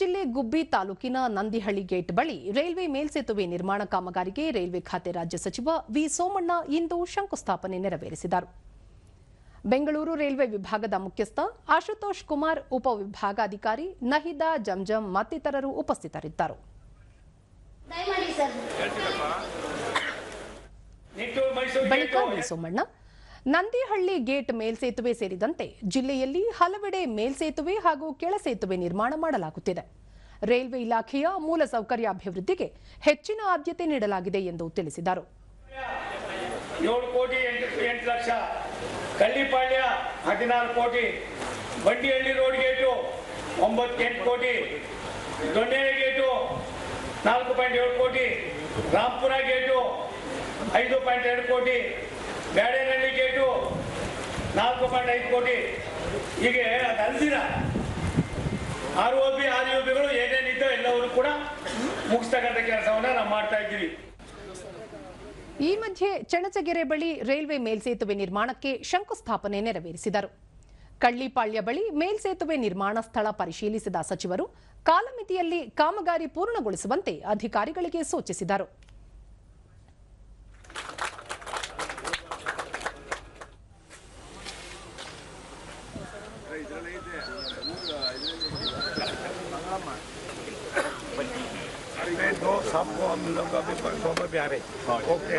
ಜಿಲ್ಲೆ ಗುಬ್ಬಿ ತಾಲೂಕಿನ ನಂದಿಹಳ್ಳಿ ಗೇಟ್ ಬಳಿ ರೈಲ್ವೆ ಮೇಲ್ಸೇತುವೆ ನಿರ್ಮಾಣ ಕಾಮಗಾರಿಗೆ ರೈಲ್ವೆ ಖಾತೆ ರಾಜ್ಯ ಸಚಿವ ವಿ ಸೋಮಣ್ಣ ಇಂದು ಶಂಕುಸ್ಥಾಪನೆ ನೆರವೇರಿಸಿದರು. ಬೆಂಗಳೂರು ರೈಲ್ವೆ ವಿಭಾಗದ ಮುಖ್ಯಸ್ಥ ಆಶುತೋಷ್ ಕುಮಾರ್ ಉಪವಿಭಾಗಾಧಿಕಾರಿ ನಹಿದಾ ಜಂಜಂ ಮತ್ತಿತರರು ಉಪಸ್ಥಿತರಿದ್ದರು. ಬಳಿಕ ವಿ ಸೋಮಣ್ಣ ನಂದಿಹಳ್ಳಿ ಗೇಟ್ ಮೇಲ್ಸೇತುವೆ ಸೇರಿದಂತೆ ಜಿಲ್ಲೆಯಲ್ಲಿ ಹಲವೆಡೆ ಮೇಲ್ಸೇತುವೆ ಹಾಗೂ ಕೆಳಸೇತುವೆ ನಿರ್ಮಾಣ ಮಾಡಲಾಗುತ್ತಿದೆ. ರೈಲ್ವೆ ಇಲಾಖೆಯ ಮೂಲಸೌಕರ್ಯ ಅಭಿವೃದ್ಧಿಗೆ ಹೆಚ್ಚಿನ ಆದ್ಯತೆ ನೀಡಲಾಗಿದೆ ಎಂದು ತಿಳಿಸಿದರು. ಕಳ್ಳಿಪಾಳ್ಯ ಹದಿನಾರು ಕೋಟಿ. ಬಂಡಿಹಳ್ಳಿ ರೋಡ್ ಗೇಟು ಒಂಬತ್ತು ಕೋಟಿ. ದೊಣ್ಣೆರೆ ಗೇಟು ನಾಲ್ಕು ಪಾಯಿಂಟ್ ಏಳು ಕೋಟಿ. ರಾಂಪುರ ಗೇಟು ಐದು ಪಾಯಿಂಟ್ ಎರಡು ಕೋಟಿ. ನಾಲ್ಕು ಪಾಯಿಂಟ್ ಐದು ಕೋಟಿ. ಹೀಗೆ ಅಲ್ಸಿರ R O B R U ಬಿಗಳು ಏನೇನಿದ್ದೋ ಎಲ್ಲವರು ಕೂಡ ಮುಗಿಸ್ತಕ್ಕಂಥ ಕೆಲಸವನ್ನ ನಾವು ಮಾಡ್ತಾ ಇದ್ದೀವಿ. ಈ ಮಧ್ಯೆ ಚಣಚಗೆರೆ ಬಳಿ ರೈಲ್ವೆ ಮೇಲ್ಸೇತುವೆ ನಿರ್ಮಾಣಕ್ಕೆ ಶಂಕುಸ್ಥಾಪನೆ ನೆರವೇರಿಸಿದರು. ಕಳ್ಳಿಪಾಳ್ಯ ಬಳಿ ಮೇಲ್ಸೇತುವೆ ನಿರ್ಮಾಣ ಸ್ಥಳ ಪರಿಶೀಲಿಸಿದ ಸಚಿವರು, ಕಾಲಮಿತಿಯಲ್ಲಿ ಕಾಮಗಾರಿ ಪೂರ್ಣಗೊಳಿಸುವಂತೆ ಅಧಿಕಾರಿಗಳಿಗೆ ಸೂಚಿಸಿದರು. ಇದು ಸೊಪ್ಪು ಸೊಪ್ಪು ಬ್ಯಾರೆ ಓಕೆ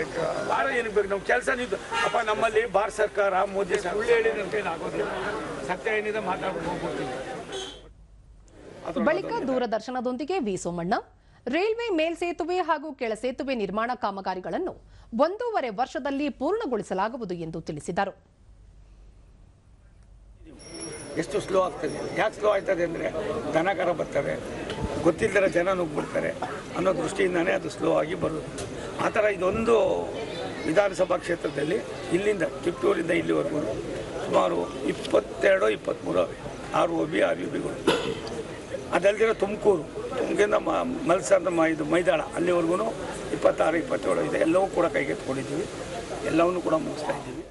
ಬಾರ ಏನಕ್ಕೆ ಬೇಕು? ನಮ್ಮ ಕೆಲಸ ನಿಂತು ಅಪ್ಪ ನಮ್ಮಲ್ಲಿ ಭಾರತ ಸರ್ಕಾರ ಮೋದಿ ಸುಳ್ಳು ಹೇಳಿದಂತೆ ಆಗೋದಿಲ್ಲ. ಸತ್ಯ ಏನಿದೆ ಮಾತಾಡ್ಕೊಂಡು ಹೋಗ್ಬಿಡ್ತೀನಿ. ಬಳಿಕ ದೂರದರ್ಶನದೊಂದಿಗೆ ವಿ ಸೋಮಣ್ಣ. ರೈಲ್ವೆ ಮೇಲ್ಸೇತುವೆ ಹಾಗೂ ಕೆಳಸೇತುವೆ ನಿರ್ಮಾಣ ಕಾಮಗಾರಿಗಳನ್ನು ಒಂದೂವರೆ ವರ್ಷದಲ್ಲಿ ಪೂರ್ಣಗೊಳಿಸಲಾಗುವುದು ಎಂದು ತಿಳಿಸಿದರು. ಎಷ್ಟು ಸ್ಲೋ ಆಗ್ತದೆ? ಯಾಕೆ ಸ್ಲೋ ಆಗ್ತದೆ ಅಂದರೆ ದನಕರ ಬರ್ತವೆ ಗೊತ್ತಿಲ್ಲದರ ಜನ ನುಗ್ಬಿಡ್ತಾರೆ ಅನ್ನೋ ದೃಷ್ಟಿಯಿಂದನೇ ಅದು ಸ್ಲೋ ಆಗಿ ಬರುತ್ತೆ. ಆ ಥರ ಇದೊಂದು ವಿಧಾನಸಭಾ ಕ್ಷೇತ್ರದಲ್ಲಿ ಇಲ್ಲಿಂದ ಕಿತ್ತೂರಿಂದ ಇಲ್ಲಿವರೆಗೂ ಸುಮಾರು ಇಪ್ಪತ್ತೆರಡು ಇಪ್ಪತ್ತ್ಮೂರು ಅವೆ R O B R U ಬಿಗಳು ಅದಲ್ದಿರೋ ತುಮಕೂರು, ತುಮಕೂರಿಂದ ಮ ಮಲ್ಸರ್ನ ಮ, ಇದು ಮೈದಾಳ, ಅಲ್ಲಿವರೆಗೂ ಇಪ್ಪತ್ತಾರು, ಇಪ್ಪತ್ತೇಳು ಇದೆ. ಎಲ್ಲವೂ ಕೂಡ ಕೈಗೆತ್ಕೊಂಡಿದ್ದೀವಿ ಎಲ್ಲವನ್ನೂ ಕೂಡ ಮುಗಿಸ್ತಾ ಇದ್ದೀವಿ.